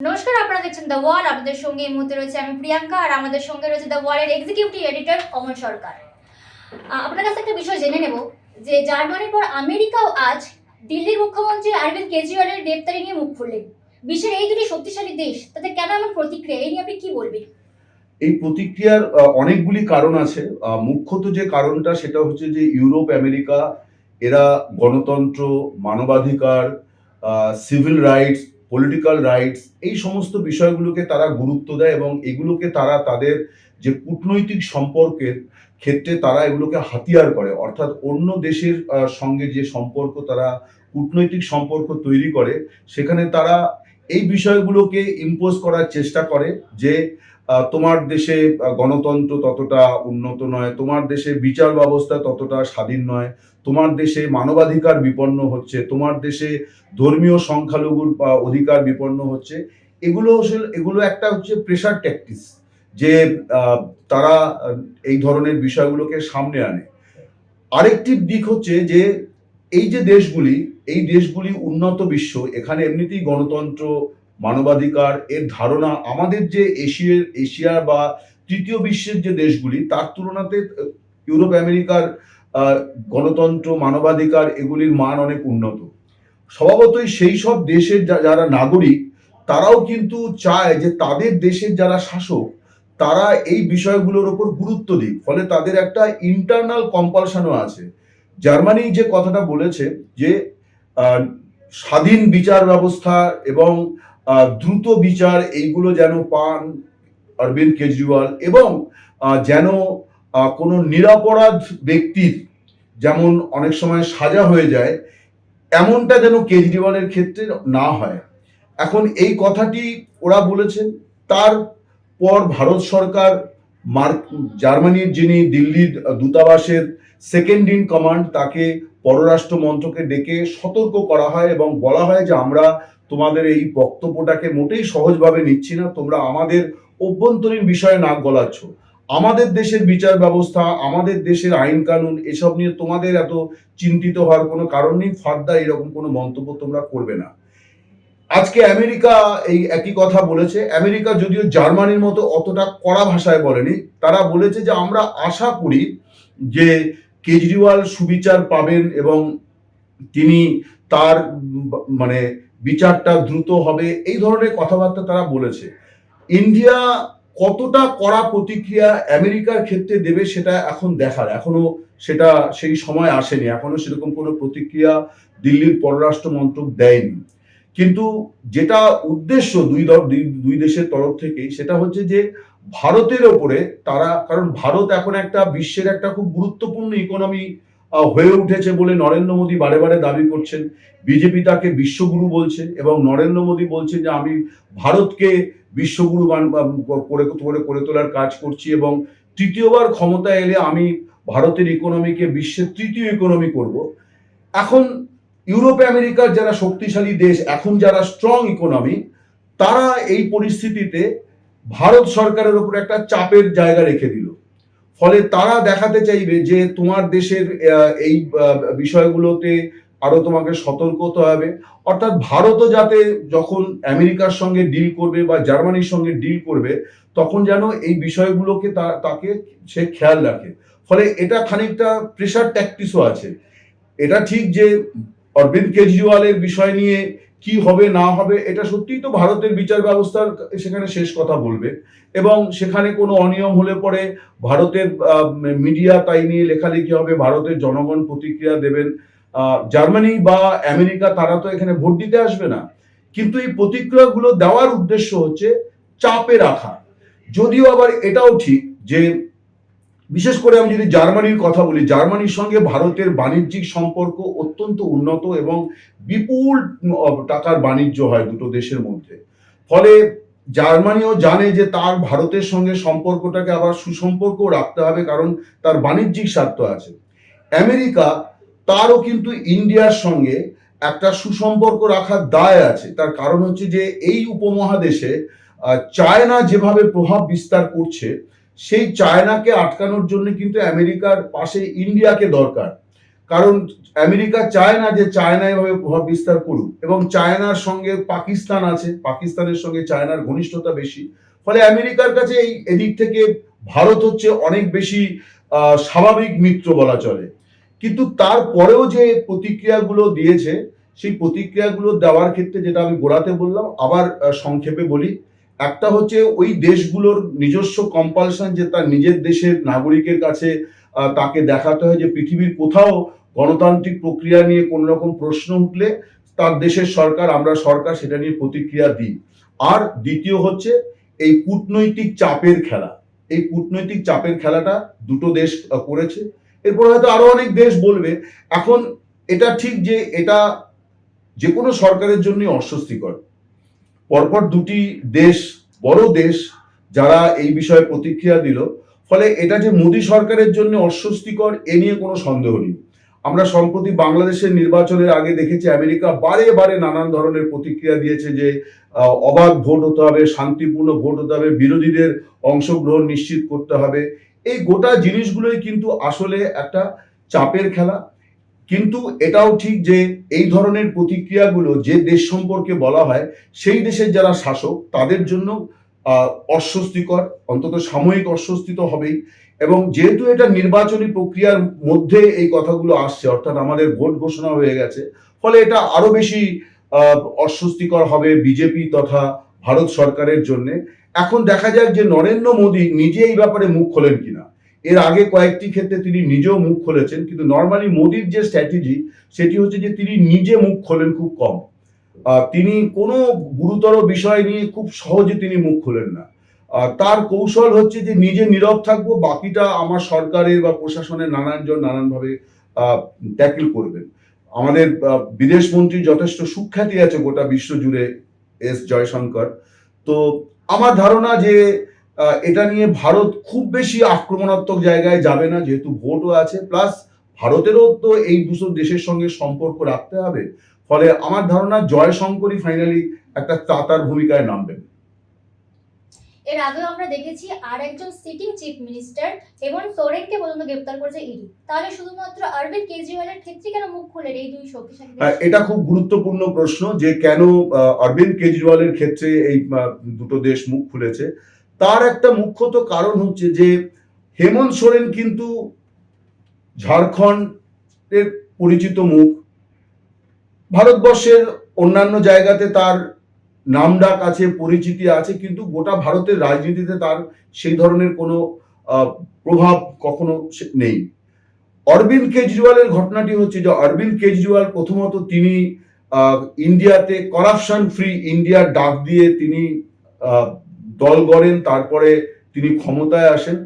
নমস্কার, আপনারা দেখছেন দ্য ওয়াল আপনাদের সঙ্গে এই মুহূর্তে রয়েছে আমি প্রিয়াঙ্কা, আর আমাদের সঙ্গে রয়েছে দ্য ওয়ালের এক্সিকিউটিভ এডিটর অমল সরকার। আপনার কাছে একটা বিষয় জেনে নেব যে জার্মানির পর আমেরিকাও আজ দিল্লির মুখ্যমন্ত্রী অরবিন্দ কেজরিওয়ালের গ্রেপ্তারি নিয়ে মুখ খুললেন। বিশ্বের এই দুটি শক্তিশালী দেশ তাতে কেন এমন প্রতিক্রিয়া? এই নিয়ে আপনি কি বলবেন? এই প্রতিক্রিয়ার অনেকগুলি কারণ আছে। মুখ্যত যে কারণটা, সেটা হচ্ছে যে ইউরোপ, আমেরিকা, এরা গণতন্ত্র, মানবাধিকার সিভিল রাইটস পলিটিক্যাল রাইটস এই সমস্ত বিষয়গুলোকে তারা গুরুত্ব দেয় এবং এগুলোকে তারা তাদের যে কূটনৈতিক সম্পর্কের ক্ষেত্রে তারা এগুলোকে হাতিয়ার করে। অর্থাৎ অন্য দেশের সঙ্গে যে সম্পর্ক তারা কূটনৈতিক সম্পর্ক তৈরি করে, সেখানে তারা এই বিষয়গুলোকে ইম্পোজ করার চেষ্টা করে যে তোমার দেশে গণতন্ত্র ততটা উন্নত নয়, তোমার দেশে বিচার ব্যবস্থা ততটা স্বাধীন নয় তোমার দেশে মানবাধিকার বিপন্ন হচ্ছে, তোমার দেশে ধর্মীয় সংখ্যালঘুর অধিকার বিপন্ন হচ্ছে, এগুলো এগুলো একটা হচ্ছে প্রেশার ট্যাকটিস যে তারা এই ধরনের বিষয়গুলোকে সামনে আনে। আরেকটি দিক হচ্ছে যে, এই যে দেশগুলি, এই দেশগুলি উন্নত বিশ্ব, এখানে এমনিতেই গণতন্ত্র, মানবাধিকার, এর ধারণা, আমাদের যে এশিয়ার এশিয়া বা তৃতীয় বিশ্বের যে দেশগুলি, তার তুলনাতে ইউরোপ, আমেরিকার গণতন্ত্র, মানবাধিকার এগুলির মান অনেক উন্নত। স্বভাবতই সেই সব দেশের যারা নাগরিক, তারাও কিন্তু চায় যে তাদের দেশের যারা শাসক, তারা এই বিষয়গুলোর ওপর গুরুত্ব দিক। ফলে তাদের একটা ইন্টারনাল কম্পালশনও আছে। জার্মানি যে কথাটা বলেছে যে স্বাধীন বিচার ব্যবস্থা এবং দ্রুত বিচার, এইগুলো যেন পান অরবিন্দ কেজরিওয়াল এবং যেন কোনো নিরাপরাধ ব্যক্তির যেমন অনেক সময় সাজা হয়ে যায়, এমনটা যেন কেজরিওয়ালের ক্ষেত্রে না হয়। এখন এই কথাটি ওরা বলেছেন, তার পর ভারত সরকার মার্ক জার্মানির যিনি দিল্লির দূতাবাসের সেকেন্ড ইন কমান্ড তাকে পররাষ্ট্র মন্ত্রকে ডেকে সতর্ক করা হয় এবং বলা হয় যে, আমরা তোমাদের এই বক্তব্যটাকে মোটেই সহজভাবে নিচ্ছি না, তোমরা আমাদের অভ্যন্তরীণ বিষয়ে নাক গলাচ্ছ। আমাদের দেশের বিচার ব্যবস্থা, আমাদের দেশের আইন কানুন, এসব নিয়ে তোমাদের এত চিন্তিত হওয়ার কোনো কারণ নেই? ফার্দার এরকম কোনো মন্তব্য তোমরা করবে না। আজকে আমেরিকা এই একই কথা বলেছে। আমেরিকা যদিও জার্মানির মতো অতটা কড়া ভাষায় বলেনি, তারা বলেছে যে আমরা আশা করি যে কেজরিওয়াল সুবিচার পাবেন এবং তিনি তার মানে বিচারটা দ্রুত হবে, এই ধরনের কথাবার্তা তারা বলেছে। ইন্ডিয়া কতটা কড়া প্রতিক্রিয়া আমেরিকার ক্ষেত্রে দেবে সেটা এখন দেখার, এখনও সেটা সেই সময় আসেনি, এখনও সেরকম কোনো প্রতিক্রিয়া দিল্লির পররাষ্ট্র মন্ত্রক দেয়নি। কিন্তু যেটা উদ্দেশ্য দুই দুই দেশের তরফ থেকেই, সেটা হচ্ছে যে ভারতের ওপরে তারা, কারণ ভারত এখন একটা বিশ্বের একটা খুব গুরুত্বপূর্ণ ইকোনমি হয়ে উঠেছে বলে নরেন্দ্র মোদী বারে বারে দাবি করছেন। বিজেপি তাকে বিশ্বগুরু বলছে এবং নরেন্দ্র মোদী বলছেন যে আমি ভারতকে বিশ্বগুরু বান- করে করে করে তোলার কাজ করছি এবং তৃতীয়বার ক্ষমতায় এলে আমি ভারতের ইকোনমিকে বিশ্বের তৃতীয় ইকোনমি করব। এখন ইউরোপ আমেরিকার যারা শক্তিশালী দেশ, এখন যারা স্ট্রং ইকোনমি তারা এই পরিস্থিতিতে ভারত সরকারের উপর একটা চাপের জায়গা রেখে দিল। ফলে তারা দেখাতে চাইবে যে তোমার দেশের এই বিষয়গুলোতে আরও তোমাকে সতর্ক হতে হবে। অর্থাৎ ভারতও যাতে যখন আমেরিকার সঙ্গে ডিল করবে বা জার্মানির সঙ্গে ডিল করবে, তখন যেন এই বিষয়গুলোকে তাকে সে খেয়াল রাখে। ফলে এটা খানিকটা প্রেশার ট্যাকটিসও আছে। এটা ঠিক যে অরবিন্দ কেজরিওয়ালের বিষয় নিয়ে কি হবে, না হবে, এটা সত্যিই তো ভারতের বিচার ব্যবস্থার সেখানে শেষ কথা বলবে। এবং সেখানে কোনো অনিয়ম হলে পরে ভারতের মিডিয়া তাই নিয়ে লেখালেখি হবে, ভারতের জনগণ প্রতিক্রিয়া দেবেন। জার্মানি বা আমেরিকা, তারা তো এখানে ভোট দিতে আসবে না। কিন্তু এই প্রতিক্রিয়াগুলো দেওয়ার উদ্দেশ্য হচ্ছে চাপে রাখা। যদিও আবার এটাও ঠিক যে, বিশেষ করে আমি যদি জার্মানির কথা বলি, জার্মানির সঙ্গে ভারতের বাণিজ্যিক সম্পর্ক অত্যন্ত উন্নত এবং বিপুল টাকার বাণিজ্য হয় দুটো দেশের মধ্যে। ফলে জার্মানিও জানে যে তার ভারতের সঙ্গে সম্পর্কটাকে আবার সুসম্পর্ক রাখতে হবে কারণ তার বাণিজ্যিক স্বার্থ আছে। আমেরিকা তারও কিন্তু ইন্ডিয়ার সঙ্গে একটা সুসম্পর্ক রাখার দায় আছে। তার কারণ হচ্ছে যে এই উপমহাদেশে চায়না যেভাবে প্রভাব বিস্তার করছে, সেই চায়নাকে আটকানোর জন্য কিন্তু আমেরিকার পাশে ইন্ডিয়াকে দরকার। কারণ আমেরিকা চায় না যে চায়না এভাবে প্রভাব বিস্তার করুক। এবং চায়নার সঙ্গে পাকিস্তান আছে, পাকিস্তানের সঙ্গে চায়নার ঘনিষ্ঠতা বেশি। ফলে আমেরিকার কাছে এই এদিক থেকে ভারত হচ্ছে অনেক বেশি স্বাভাবিক মিত্র বলা চলে। কিন্তু তারপরেও যে প্রতিক্রিয়াগুলো দিয়েছে, সেই প্রতিক্রিয়াগুলো দেওয়ার ক্ষেত্রে যেটা আমি গোড়াতে বললাম, আবার সংক্ষেপে বলি, একটা হচ্ছে ওই দেশগুলোর নিজস্ব কম্পালশন যে তার নিজের দেশের নাগরিকের কাছে তাকে দেখাতে হয় যে পৃথিবীর কোথাও গণতান্ত্রিক প্রক্রিয়া নিয়ে কোনো রকম প্রশ্ন উঠলে তার দেশের সরকার, আমরা সরকার সেটা নিয়ে প্রতিক্রিয়া দিই। আর দ্বিতীয় হচ্ছে এই কূটনৈতিক চাপের খেলা। এই কূটনৈতিক চাপের খেলাটা দুটো দেশ করেছে। এরপর হয়তো আরও অনেক দেশ বলবে। এখন এটা ঠিক যে এটা যে কোনো সরকারের জন্যই অস্বস্তিকর। পরপর দুটি দেশ, বড় দেশ, যারা এই বিষয়ে প্রতিক্রিয়া দিল, ফলে এটা যে মোদী সরকারের জন্য অস্বস্তিকর, এ নিয়ে কোনো সন্দেহ নেই। আমরা সম্প্রতি বাংলাদেশের নির্বাচনের আগে দেখেছি, আমেরিকা বারে বারে নানান ধরনের প্রতিক্রিয়া দিয়েছে যে অবাধ ভোট হতে হবে, শান্তিপূর্ণ ভোট হতে হবে, বিরোধীদের অংশগ্রহণ নিশ্চিত করতে হবে। এই গোটা জিনিসগুলোই কিন্তু আসলে একটা চাপের খেলা। কিন্তু এটাও ঠিক যে এই ধরনের প্রতিক্রিয়াগুলো যে দেশ সম্পর্কে বলা হয়, সেই দেশের যারা শাসক, তাদের জন্য অস্বস্তিকর, অন্তত সাময়িক অস্বস্তি তো হবেই। এবং যেহেতু এটা নির্বাচনী প্রক্রিয়ার মধ্যে এই কথাগুলো আসছে, অর্থাৎ আমাদের ভোট ঘোষণা হয়ে গেছে, ফলে এটা আরও বেশি অস্বস্তিকর হবে বিজেপি তথা ভারত সরকারের জন্য। এখন দেখা যাক যে নরেন্দ্র মোদী নিজে এই ব্যাপারে মুখ খোলেন কিনা। এর আগে কয়েকটি ক্ষেত্রে তিনি নিজেও মুখ খুলেছেন, কিন্তু নর্মালি মোদির যে স্ট্র্যাটেজি সেটি হচ্ছে যে তিনি নিজে মুখ খোলেন খুব কম। তিনি কোনো গুরুতর বিষয় নিয়ে খুব সহজে তিনি মুখ খোলেন না। তার কৌশল হচ্ছে যে নিজে নীরব থাকব, বাকিটা আমার সরকারের বা প্রশাসনের নানানজন নানানভাবে ট্যাকেল করবেন। আমাদের বিদেশ মন্ত্রী যথেষ্ট সুখ্যাতি আছে গোটা বিশ্ব জুড়ে। এস জয়শঙ্কর। তো আমার ধারণা যে এটা নিয়ে ভারত খুব বেশি আক্রমণাত্মক জায়গায় যাবে না, যেহেতু ভোটও আছে, প্লাস ভারতেরও তো এই দুশো দেশের সঙ্গে সম্পর্ক রাখতে হবে। ফলে আমার ধারণা জয়শঙ্করই ফাইনালি একটা তাতার ভূমিকায় নামবেন। এর আগেও আমরা দেখেছি আর একজন সিটিং চিফ মিনিস্টার হেমন্ত সোরেনকে পর্যন্ত গ্রেপ্তার করেছে ইডি তাহলে শুধুমাত্র অরবিন্দ কেজরিওয়ালের ক্ষেত্রে কেন মুখ খুলেন এই দুই শক্তিশালী এটা খুব গুরুত্বপূর্ণ প্রশ্ন যে কেন অরবিন্দ কেজরিওয়ালের ক্ষেত্রে এই দুটো দেশ মুখ খুলেছে। তার একটা মুখ্যত কারণ হচ্ছে যে হেমন্ত সোরেন কিন্তু ঝাড়খণ্ডের পরিচিত মুখ। ভারতবর্ষের অন্যান্য জায়গাতে তার নামডাক আছে, পরিচিতি আছে, কিন্তু গোটা ভারতের রাজনীতিতে তার সেই ধরনের কোনো প্রভাব কখনো নেই। অরবিন্দ কেজরিওয়ালের ঘটনাটি হচ্ছে যে, অরবিন্দ কেজরিওয়াল প্রথমত তিনি ইন্ডিয়াতে করাপশন ফ্রি ইন্ডিয়ার ডাক দিয়ে তিনি দল গড়েন, তারপরে তিনি ক্ষমতায় আসেন।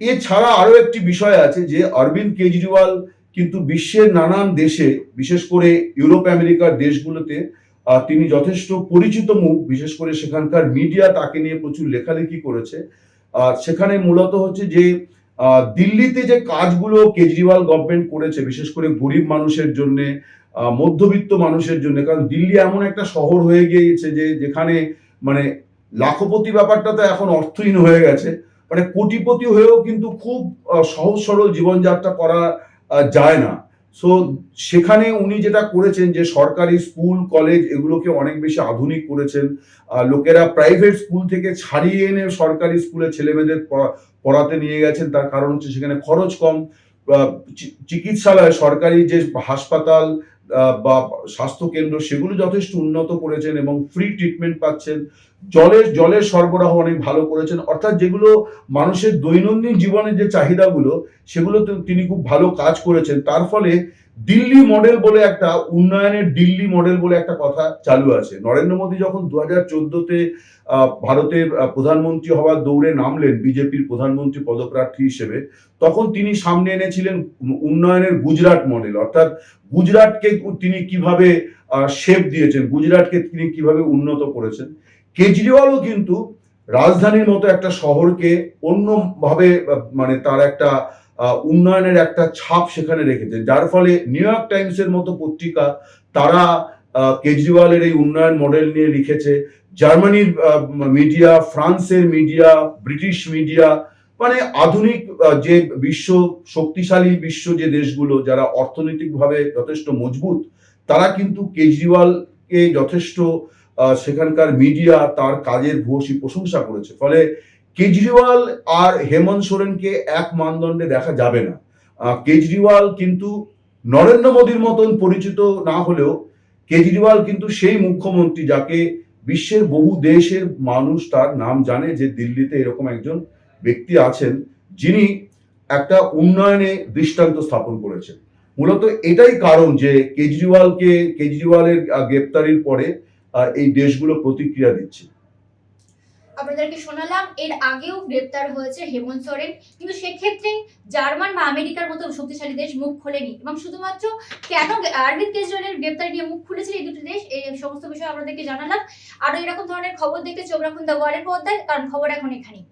এছাড়া আরও একটি বিষয় আছে যে, অরবিন্দ কেজরিওয়াল কিন্তু বিশ্বের নানান দেশে, বিশেষ করে ইউরোপ, আমেরিকার দেশগুলোতে তিনি যথেষ্ট পরিচিত মুখ বিশেষ করে সেখানকার মিডিয়া তাকে নিয়ে প্রচুর লেখালেখি করেছে। আহ, সেখানে মূলত হচ্ছে যে দিল্লিতে যে কাজগুলো কেজরিওয়াল গভর্নমেন্ট করেছে বিশেষ করে গরিব মানুষের জন্য মধ্যবিত্ত মানুষের জন্য কারণ দিল্লি এমন একটা শহর হয়ে গিয়েছে যে যেখানে মানে লাখপতি ব্যাপারটা তো এখন অর্থহীন হয়ে গেছে। মানে কোটিপতি হয়েও কিন্তু খুব সহজ সরল জীবনযাত্রা করা যায় না। সো সেখানে উনি যেটা করেছেন যে সরকারি স্কুল, কলেজ এগুলোকে অনেক বেশি আধুনিক করেছেন। লোকেরা প্রাইভেট স্কুল থেকে ছাড়িয়ে এনে সরকারি স্কুলে ছেলেমেয়েদের পড়া- পড়াতে নিয়ে গেছেন। তার কারণ হচ্ছে সেখানে খরচ কম। চিকিৎসালয়, সরকারি যে হাসপাতাল বা স্বাস্থ্য কেন্দ্র সেগুলো যথেষ্ট উন্নত করেছেন এবং ফ্রি ট্রিটমেন্ট পাচ্ছেন। জলের জলের সরবরাহ অনেক ভালো করেছেন। অর্থাৎ যেগুলো মানুষের দৈনন্দিন জীবনের যে চাহিদাগুলো, সেগুলো তিনি খুব ভালো কাজ করেছেন। তার ফলে দিল্লি মডেল বলে একটা, উন্নয়নের দিল্লি মডেল বলে একটা কথা চালু আছে। নরেন্দ্র মোদী যখন দু হাজার চোদ্দতে ভারতের প্রধানমন্ত্রী হওয়ার দৌড়ে নামলেন বিজেপির প্রধানমন্ত্রী পদপ্রার্থী হিসেবে, তখন তিনি সামনে এনেছিলেন উন্নয়নের গুজরাট মডেল অর্থাৎ গুজরাটকে তিনি কীভাবে শেপ দিয়েছেন, গুজরাটকে তিনি কীভাবে উন্নত করেছেন। কেজরিওয়ালও কিন্তু রাজধানীর মতো একটা শহরকে অন্যভাবে মানে তার একটা উন্নয়নের একটা ছাপ সেখানে রেখেছেন যার ফলে নিউ ইয়র্ক টাইমসের মতো পত্রিকা তারা কেজরিওয়ালের এই উন্নয়ন মডেল নিয়ে লিখেছে। জার্মানির মিডিয়া ফ্রান্সের মিডিয়া ব্রিটিশ মিডিয়া মানে আধুনিক যে বিশ্ব শক্তিশালী বিশ্ব যে দেশগুলো যারা অর্থনৈতিকভাবে যথেষ্ট মজবুত, তারা কিন্তু কেজরিওয়ালকে যথেষ্ট সেখানকার মিডিয়া তার কাজের ভূয়সী প্রশংসা করেছে। ফলে কেজরিওয়াল আর হেমন্ত সোরেনকে এক মানদণ্ডে দেখা যাবে না। কেজরিওয়াল কিন্তু নরেন্দ্র মোদীর মতন পরিচিত না হলেও কেজরিওয়াল কিন্তু সেই মুখ্যমন্ত্রী যাকে বিশ্বের বহু দেশের মানুষ তার নাম জানে যে দিল্লিতে এরকম একজন ব্যক্তি আছেন, যিনি একটা উন্নয়নে দৃষ্টান্ত স্থাপন করেছেন। মূলত এটাই কারণ যে কেজরিওয়ালকে, কেজরিওয়ালের গ্রেপ্তারির পরে এই দেশগুলো প্রতিক্রিয়া দিচ্ছে। আপনাদেরকে শোনালাম, এর আগেও গ্রেপ্তার হয়েছে হেমন্ত সোরেন। কিন্তু সেক্ষেত্রে জার্মান বা আমেরিকার মতো শক্তিশালী দেশ মুখ খোলেনি। এবং শুধুমাত্র কেন অরবিন্দ কেজরিওয়ালের গ্রেপ্তার নিয়ে মুখ খুলেছিল এই দুটি দেশ, এই সমস্ত বিষয়ে আপনাদেরকে জানালাম। আরও এরকম ধরনের খবর দেখতে চোখ রাখুন দ্য ওয়ারের পর্দায়, কারণ খবর এখন এখানেই।